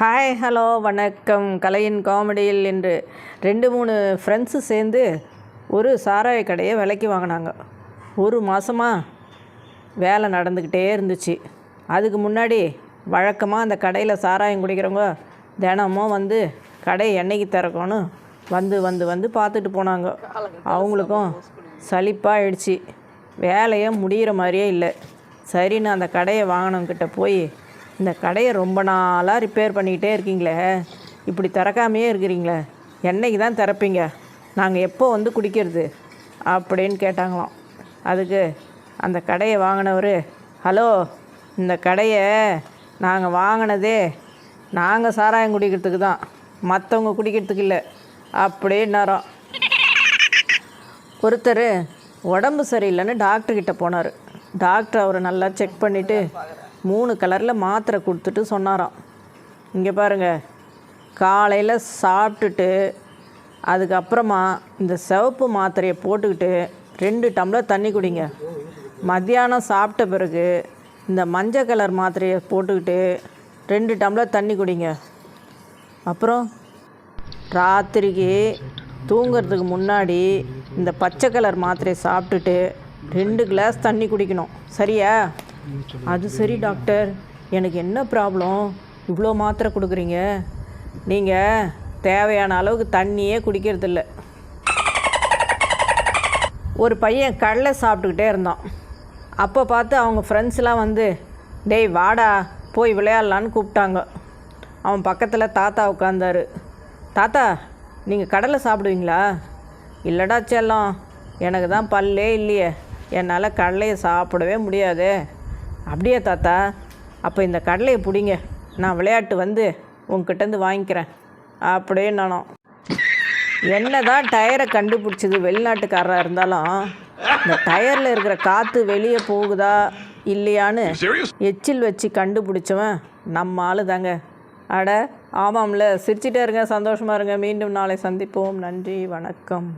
Hi hello வணக்கம். கலையின் காமெடியில் என்று ரெண்டு மூணு ஃப்ரெண்ட்ஸு சேர்ந்து ஒரு சாராய கடையை விலைக்கு வாங்கினாங்க. ஒரு மாதமாக வேலை நடந்துக்கிட்டே இருந்துச்சு. அதுக்கு முன்னாடி வழக்கமாக அந்த கடையில் சாராயம் குடிக்கிறவங்க தினமும் வந்து கடை என்னைக்கு திறக்கணும்னு வந்து வந்து வந்து பார்த்துட்டு போனாங்க. அவங்களுக்கும் சலிப்பாயிடுச்சு. வேலையே முடிகிற மாதிரியே இல்லை. சரின்னு அந்த கடையை வாங்கினவங்கிட்ட போய் இந்த கடையை ரொம்ப நாளாக ரிப்பேர் பண்ணிக்கிட்டே இருக்கீங்களே. இப்படி திறக்காமையே இருக்கிறீங்களே. என்னைக்கு தான் திறப்பீங்க? நாங்கள் எப்போ வந்து குடிக்கிறது? அப்படின்னு கேட்டாங்களாம். அதுக்கு அந்த கடையை வாங்கினவர் ஹலோ இந்த கடையை நாங்கள் வாங்கினதே நாங்கள் சாராயம் குடிக்கிறதுக்கு தான். மற்றவங்க குடிக்கிறதுக்கு இல்லை. அப்படின்னாராம். ஒருத்தர் உடம்பு சரியில்லைன்னு டாக்டர்கிட்ட போனார். டாக்டர் அவரை நல்லா செக் பண்ணிவிட்டு மூணு கலரில் மாத்திரை கொடுத்துட்டு சொன்னாராம். இங்கே பாருங்கள் காலையில் சாப்பிட்டுட்டு அதுக்கப்புறமா இந்த சிவப்பு மாத்திரையை போட்டுக்கிட்டு ரெண்டு டம்ளர் தண்ணி குடிங்க. மத்தியானம் சாப்பிட்ட பிறகு இந்த மஞ்சள் கலர் மாத்திரையை போட்டுக்கிட்டு ரெண்டு டம்ளர் தண்ணி குடிங்க. அப்புறம் ராத்திரிக்கு தூங்குறதுக்கு முன்னாடி இந்த பச்சை கலர் மாத்திரையை சாப்பிட்டுட்டு ரெண்டு கிளாஸ் தண்ணி குடிக்கணும். சரியா? அது சரி டாக்டர். எனக்கு என்ன ப்ராப்ளம்? இவ்வளோ மாத்திரை கொடுக்குறீங்க. நீங்கள் தேவையான அளவுக்கு தண்ணியே குடிக்கிறதில்ல. ஒரு பையன் கடலை சாப்பிட்டுக்கிட்டே இருந்தான். அப்போ பார்த்து அவங்க ஃப்ரெண்ட்ஸ்லாம் வந்து டேய் வாடா போய் விளையாடலான்னு கூப்பிட்டாங்க. அவன் பக்கத்தில் தாத்தா உட்காந்தாரு தாத்தா நீங்கள் கடலை சாப்பிடுவீங்களா? இல்லைடா செல்லம். எனக்கு தான் பல்லே இல்லையே. என்னால் கடலையை சாப்பிடவே முடியாதே. அப்படியே தாத்தா அப்போ இந்த கடலையை பிடிங்க. நான் விளையாட்டு வந்து உங்ககிட்டேருந்து வாங்கிக்கிறேன். அப்படியே நானும் என்ன தான் டயரை கண்டுபிடிச்சது வெளிநாட்டுக்காரராக இருந்தாலும் இந்த டயரில் இருக்கிற காற்று வெளியே போகுதா இல்லையான்னு எச்சில் வச்சு கண்டுபிடிச்சவன் நம்ம ஆளு தாங்க. அட ஆமாம்ல. சிரிச்சிட்டே இருங்க சந்தோஷமாக இருங்க. மீண்டும் நாளை சந்திப்போம். நன்றி வணக்கம்.